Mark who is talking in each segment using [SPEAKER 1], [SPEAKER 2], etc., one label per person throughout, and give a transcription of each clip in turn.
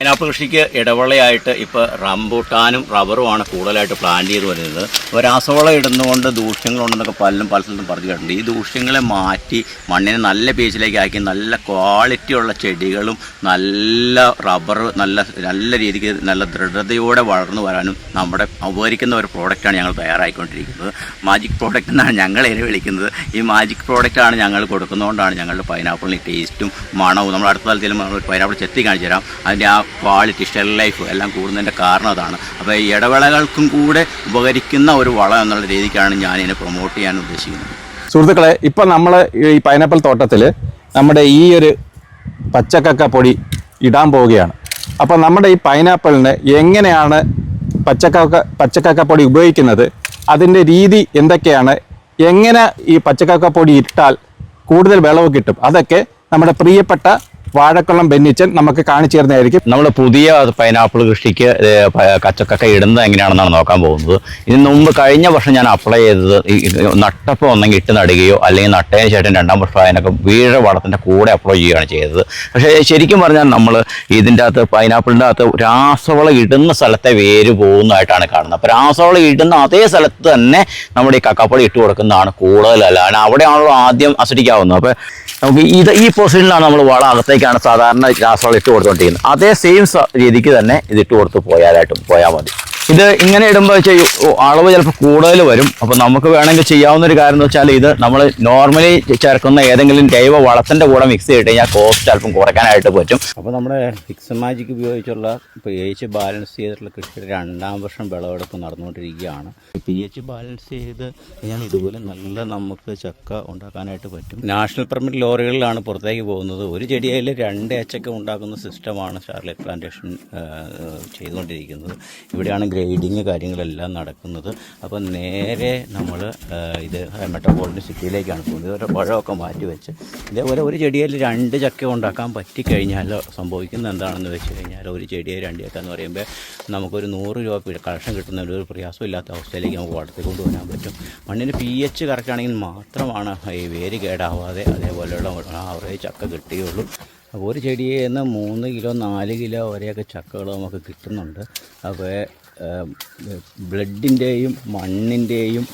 [SPEAKER 1] Pineapple കൃഷിക്ക് ഇടവളയായിട്ട് ഇപ്പോൾ റംബൂട്ടാനും റബ്ബറുമാണ് കൂടുതലായിട്ട് പ്ലാൻ ചെയ്ത് വരുന്നത്. അപ്പോൾ രാസവളം ഇടുന്നതുകൊണ്ട് ദൂഷ്യങ്ങളുണ്ടെന്നൊക്കെ പലരും പല സ്ഥലത്തും പറഞ്ഞു കേട്ടിട്ടുണ്ട്. ഈ ദൂഷ്യങ്ങളെ മാറ്റി മണ്ണിനെ നല്ല പേജിലേക്ക് ആക്കി നല്ല ക്വാളിറ്റിയുള്ള ചെടികളും നല്ല റബ്ബർ നല്ല നല്ല രീതിക്ക് നല്ല ദൃഢതയോടെ വളർന്നു വരാനും നമ്മുടെ ഉപകരിക്കുന്ന ഒരു പ്രോഡക്റ്റാണ് ഞങ്ങൾ തയ്യാറായിക്കൊണ്ടിരിക്കുന്നത്. മാജിക് പ്രോഡക്റ്റ് എന്നാണ് ഞങ്ങൾ ഇതിനെ വിളിക്കുന്നത്. ഈ മാജിക് പ്രോഡക്റ്റാണ് ഞങ്ങൾ കൊടുക്കുന്നതുകൊണ്ടാണ് ഞങ്ങളുടെ പൈനാപ്പിളിന് ടേസ്റ്റും മണവും. നമ്മൾ അടുത്ത കാലത്തിൽ പൈനാപ്പിൾ ചെത്തി കാണിച്ചു തരാം അതിന്റെ ആ ക്വാളിറ്റി ഷെൽ ലൈഫ് എല്ലാം കൂടുന്നതിന്റെ കാരണം അതാണ്. അപ്പോൾ ഈ ഇടവേളകൾക്കും കൂടെ ഉപകരിക്കുന്ന ഒരു വളം എന്നുള്ള രീതിക്കാണ് ഞാൻ ഇതിനെ പ്രൊമോട്ട് ചെയ്യാൻ ഉദ്ദേശിക്കുന്നത്.
[SPEAKER 2] സുഹൃത്തുക്കളെ ഇപ്പം നമ്മൾ ഈ പൈനാപ്പിൾ തോട്ടത്തിൽ നമ്മുടെ ഈ ഒരു പച്ചക്കക്ക പൊടി ഇടാൻ പോവുകയാണ്. അപ്പോൾ നമ്മുടെ ഈ പൈനാപ്പിളിന് എങ്ങനെയാണ് പച്ചക്കക്ക പച്ചക്കക്ക പൊടി ഉപയോഗിക്കുന്നത് അതിന്റെ രീതി എന്തൊക്കെയാണ് എങ്ങനെ ഈ പച്ചക്കക്ക പൊടി ഇട്ടാൽ കൂടുതൽ വിളവ് കിട്ടും അതൊക്കെ നമ്മുടെ പ്രിയപ്പെട്ട വാഴക്കുളം ബെന്നിച്ചൻ നമുക്ക് കാണിച്ചു തരുന്നതായിരിക്കും.
[SPEAKER 1] നമ്മൾ പുതിയ പൈനാപ്പിൾ കൃഷിക്ക് കച്ചക്കൊക്കെ ഇടുന്നത് എങ്ങനെയാണെന്നാണ് നോക്കാൻ പോകുന്നത്. ഇതിന് മുമ്പ് കഴിഞ്ഞ വർഷം ഞാൻ അപ്ലൈ ചെയ്തത് നട്ടപ്പോൾ ഒന്നെങ്കിൽ ഇട്ട് നടുകയോ അല്ലെങ്കിൽ നട്ടതിന് ശേഷം രണ്ടാം വർഷം അതിനൊക്കെ വീഴ വളത്തിന്റെ കൂടെ അപ്ലൈ ചെയ്യുകയാണ് ചെയ്തത്. പക്ഷേ ശരിക്കും പറഞ്ഞാൽ നമ്മൾ ഇതിന്റെ അകത്ത് പൈനാപ്പിളിന്റെ അകത്ത് രാസവളം ഇടുന്ന സ്ഥലത്തെ വേര് പോകുന്നതായിട്ടാണ് കാണുന്നത്. അപ്പോൾ രാസവളം ഇടുന്ന അതേ സ്ഥലത്ത് തന്നെ നമ്മൾ ഈ കക്കപ്പൊടി ഇട്ട് കൊടുക്കുന്നതാണ് കൂടുതലല്ല അവിടെയാണല്ലോ ആദ്യം അസടിക്കാവുന്നത് അപ്പോൾ നമുക്ക് ഇത് ഈ പൊസിഷനിലാണ് നമ്മൾ വളം അകത്തേക്കാണ് സാധാരണ രാസവളം ഇട്ട് കൊടുത്തുകൊണ്ടിരിക്കുന്നത് അതേ സെയിം രീതിക്ക് തന്നെ ഇത് ഇട്ട് കൊടുത്ത് പോയാലായിട്ടും പോയാൽ മതി. ഇത് ഇങ്ങനെ ഇടുമ്പോൾ വെച്ചാൽ അളവ് ചിലപ്പോൾ കൂടുതൽ വരും. അപ്പോൾ നമുക്ക് വേണമെങ്കിൽ ചെയ്യാവുന്ന ഒരു കാര്യം എന്ന് വെച്ചാൽ ഇത് നമ്മൾ നോർമലി ചേർക്കുന്ന ഏതെങ്കിലും ജൈവ വളത്തിന്റെ കൂടെ മിക്സ് ചെയ്തിട്ട് കഴിഞ്ഞാൽ കോസ്റ്റ് അല്പം കുറയ്ക്കാനായിട്ട് പറ്റും. അപ്പോൾ നമ്മുടെ ഫിക്സ് മാജിക് ഉപയോഗിച്ചുള്ള പി എച്ച് ബാലൻസ് ചെയ്തിട്ടുള്ള കൃഷിയുടെ രണ്ടാം വർഷം വിളവെടുപ്പ് നടന്നുകൊണ്ടിരിക്കുകയാണ്. പി എച്ച് ബാലൻസ് ചെയ്ത് ഞാൻ ഇതുപോലെ നല്ല നമുക്ക് ചക്ക ഉണ്ടാക്കാനായിട്ട് പറ്റും. നാഷണൽ പെർമിറ്റ് ലോറികളിലാണ് പുറത്തേക്ക് പോകുന്നത്. ഒരു ചെടിയിൽ രണ്ട് ഏച്ചക്ക ഉണ്ടാക്കുന്ന സിസ്റ്റമാണ് ഷാർലറ്റ് പ്ലാന്റേഷൻ ചെയ്തുകൊണ്ടിരിക്കുന്നത്. ഇവിടെയാണ് ഗ്രേഡിങ് കാര്യങ്ങളെല്ലാം നടക്കുന്നത്. അപ്പോൾ നേരെ നമ്മൾ ഇത് മെട്രോപോളിറ്റൻ സിറ്റിയിലേക്കാണ് പോകുന്നത്. ഇതുവരെ പഴമൊക്കെ മാറ്റി വെച്ച് ഇതേപോലെ ഒരു ചെടിയിൽ രണ്ട് ചക്ക ഉണ്ടാക്കാൻ പറ്റിക്കഴിഞ്ഞാൽ സംഭവിക്കുന്നത് എന്താണെന്ന് വെച്ച് കഴിഞ്ഞാൽ ഒരു ചെടിയെ രണ്ട് ചക്ക എന്ന് പറയുമ്പോൾ നമുക്കൊരു നൂറ് രൂപ കളക്ഷൻ കിട്ടുന്ന ഒരു പ്രയാസമില്ലാത്ത അവസ്ഥയിലേക്ക് നമുക്ക് വളർത്തി കൊണ്ടുവരാൻ പറ്റും. മണ്ണിന് പി എച്ച് കറക്റ്റ് ആണെങ്കിൽ മാത്രമാണ് ഈ വേര് കേടാവാതെ അതേപോലെയുള്ള ആവറേജ് ചക്ക കിട്ടുകയുള്ളൂ അപ്പോൾ ഒരു ചെടിയിൽ നിന്ന് മൂന്ന് കിലോ നാല് കിലോ വരെയൊക്കെ ചക്കകൾ നമുക്ക് കിട്ടുന്നുണ്ട്. അപ്പോൾ ബ്ലഡിന്റെയും മണ്ണിന്റെയും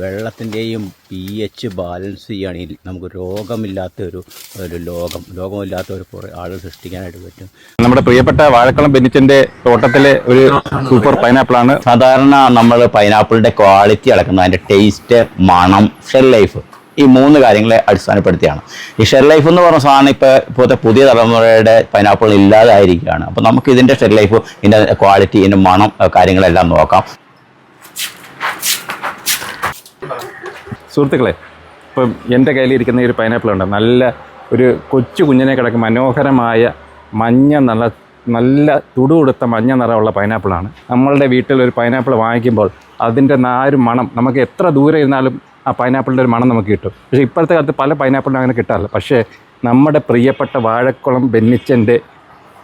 [SPEAKER 1] വെള്ളത്തിന്റെയും പി എച്ച് ബാലൻസ് ചെയ്യുകയാണെങ്കിൽ നമുക്ക് രോഗമില്ലാത്ത ഒരു ഒരു ലോകം. രോഗമില്ലാത്ത ഒരു കുറേ ആളുകൾ സൃഷ്ടിക്കാനായിട്ട് പറ്റും.
[SPEAKER 2] നമ്മുടെ പ്രിയപ്പെട്ട വാഴക്കുളം ബെന്നിച്ചന്റെ തോട്ടത്തിലെ ഒരു സൂപ്പർ പൈനാപ്പിൾ ആണ്
[SPEAKER 1] സാധാരണ നമ്മൾ പൈനാപ്പിളിന്റെ ക്വാളിറ്റി അളക്കുന്നത് അതിന്റെ ടേസ്റ്റ് മണം ഷെൽ ലൈഫ്. ഈ മൂന്ന് കാര്യങ്ങളെ അടിസ്ഥാനപ്പെടുത്തിയാണ്. ഈ ഷെർ ലൈഫ് എന്ന് പറഞ്ഞ സാധനം ഇപ്പോൾ ഇപ്പോഴത്തെ പുതിയ തലമുറയുടെ പൈനാപ്പിൾ ഇല്ലാതായിരിക്കുകയാണ്. അപ്പോൾ നമുക്ക് ഇതിന്റെ ഷെർ ലൈഫ് ഇതിന്റെ ക്വാളിറ്റി ഇതിന്റെ മണം കാര്യങ്ങളെല്ലാം നോക്കാം.
[SPEAKER 2] സുഹൃത്തുക്കളെ ഇപ്പം എന്റെ കയ്യിലിരിക്കുന്ന ഈ ഒരു പൈനാപ്പിൾ ഉണ്ട് നല്ല ഒരു കൊച്ചു കുഞ്ഞിനെ കിടക്കും മനോഹരമായ മഞ്ഞ നല്ല നല്ല തുടു കൊടുത്ത മഞ്ഞ നിറമുള്ള പൈനാപ്പിളാണ് നമ്മളുടെ വീട്ടിൽ ഒരു പൈനാപ്പിൾ വാങ്ങിക്കുമ്പോൾ അതിന്റെ നാരും മണം നമുക്ക് എത്ര ദൂരെ ഇരുന്നാലും ആ പൈനാപ്പിളിന്റെ ഒരു മണം നമുക്ക് കിട്ടും. പക്ഷേ ഇപ്പോഴത്തെ കാലത്ത് പല പൈനാപ്പിളിനും അങ്ങനെ കിട്ടാറില്ല. പക്ഷേ നമ്മുടെ പ്രിയപ്പെട്ട വാഴക്കുളം ബെന്നിച്ചന്റെ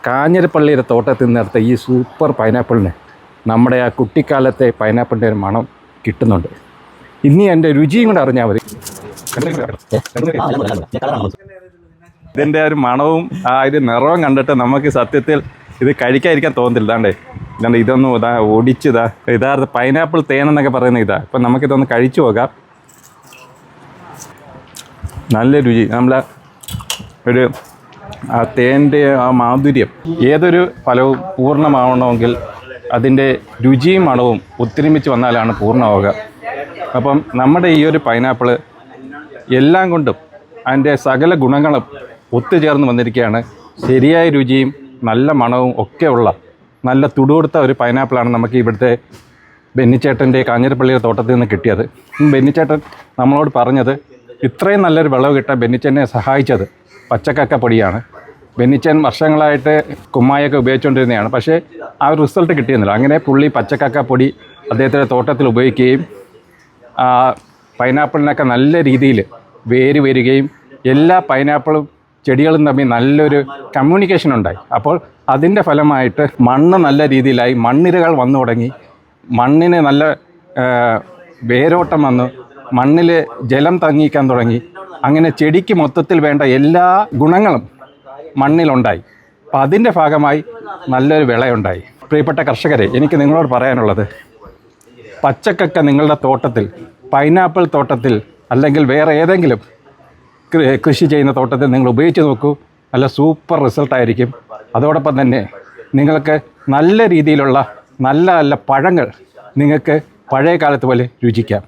[SPEAKER 2] കാഞ്ഞിരപ്പള്ളിയുടെ തോട്ടത്തിൽ നിന്നെടുത്ത ഈ സൂപ്പർ പൈനാപ്പിളിന് നമ്മുടെ ആ കുട്ടിക്കാലത്തെ പൈനാപ്പിളിന്റെ ഒരു മണം കിട്ടുന്നുണ്ട്. ഇനി എന്റെ രുചിയും കൂടെ അറിഞ്ഞാൽ മതി. ഇതിന്റെ ഒരു മണവും ആ ഒരു നിറവും കണ്ടിട്ട് നമുക്ക് സത്യത്തിൽ ഇത് കഴിക്കാതിരിക്കാൻ തോന്നുന്നില്ല അതാണ്ടേ ഇതാണ്ട് ഇതൊന്നും ഇതാ ഒടിച്ചതാ യഥാർത്ഥ പൈനാപ്പിൾ തേനെന്നൊക്കെ പറയുന്ന ഇതാ. അപ്പം നമുക്കിതൊന്ന് കഴിച്ചു നോക്കാം. നല്ല രുചി. നമ്മളെ ഒരു ആ തേന്റെ ആ മാധുര്യം ഏതൊരു ഫലവും പൂർണമാവണമെങ്കിൽ അതിന്റെ രുചിയും മണവും ഒത്തൊരുമിച്ച് വന്നാലാണ് പൂർണമാവുക. അപ്പം നമ്മുടെ ഈ ഒരു പൈനാപ്പിൾ എല്ലാം കൊണ്ടും അതിന്റെ സകല ഗുണങ്ങളും ഒത്തുചേർന്ന് വന്നിരിക്കുകയാണ്. ശരിയായ രുചിയും നല്ല മണവും ഒക്കെ ഉള്ള നല്ല തുടുകൊടുത്ത ഒരു പൈനാപ്പിളാണ് നമുക്ക് ഇവിടുത്തെ ബെന്നിച്ചേട്ടന്റെ കാഞ്ഞിരപ്പള്ളിയുടെ തോട്ടത്തിൽ നിന്ന് കിട്ടിയത്. ബെന്നിച്ചേട്ടൻ നമ്മളോട് പറഞ്ഞത് ഇത്രയും നല്ലൊരു വിളവ് കിട്ടാൻ ബെന്നിച്ചനെ സഹായിച്ചത് പച്ചക്കക്ക പൊടിയാണ്. ബെന്നിച്ചൻ വർഷങ്ങളായിട്ട് കുമ്മായൊക്കെ ഉപയോഗിച്ചുകൊണ്ടിരുന്നതാണ്. പക്ഷേ ആ ഒരു റിസൾട്ട് കിട്ടിയിരുന്നില്ല. അങ്ങനെ പുള്ളി പച്ചക്കക്ക പൊടി അദ്ദേഹത്തിന്റെ തോട്ടത്തിൽ ഉപയോഗിക്കുകയും പൈനാപ്പിളിനൊക്കെ നല്ല രീതിയിൽ വേര് വരികയും എല്ലാ പൈനാപ്പിളും ചെടികളും തമ്മിൽ നല്ലൊരു കമ്മ്യൂണിക്കേഷൻ ഉണ്ടായി. അപ്പോൾ അതിന്റെ ഫലമായിട്ട് മണ്ണ് നല്ല രീതിയിലായി. മണ്ണിരകൾ വന്നു തുടങ്ങി. മണ്ണിന് നല്ല വേരോട്ടം വന്നു. മണ്ണിൽ ജലം തങ്ങിക്കാൻ തുടങ്ങി. അങ്ങനെ ചെടിക്ക് മൊത്തത്തിൽ വേണ്ട എല്ലാ ഗുണങ്ങളും മണ്ണിലുണ്ടായി. അപ്പം അതിന്റെ ഭാഗമായി നല്ലൊരു വിളയുണ്ടായി. പ്രിയപ്പെട്ട കർഷകരെ എനിക്ക് നിങ്ങളോട് പറയാനുള്ളത് പച്ചക്കൊക്കെ നിങ്ങളുടെ തോട്ടത്തിൽ പൈനാപ്പിൾ തോട്ടത്തിൽ അല്ലെങ്കിൽ വേറെ ഏതെങ്കിലും കൃഷി ചെയ്യുന്ന തോട്ടത്തിൽ നിങ്ങൾ ഉപയോഗിച്ച് നോക്കൂ. നല്ല സൂപ്പർ റിസൾട്ടായിരിക്കും അതോടൊപ്പം തന്നെ നിങ്ങൾക്ക് നല്ല രീതിയിലുള്ള നല്ല നല്ല പഴങ്ങൾ നിങ്ങൾക്ക് പഴയ കാലത്ത് പോലെ രുചിക്കാം.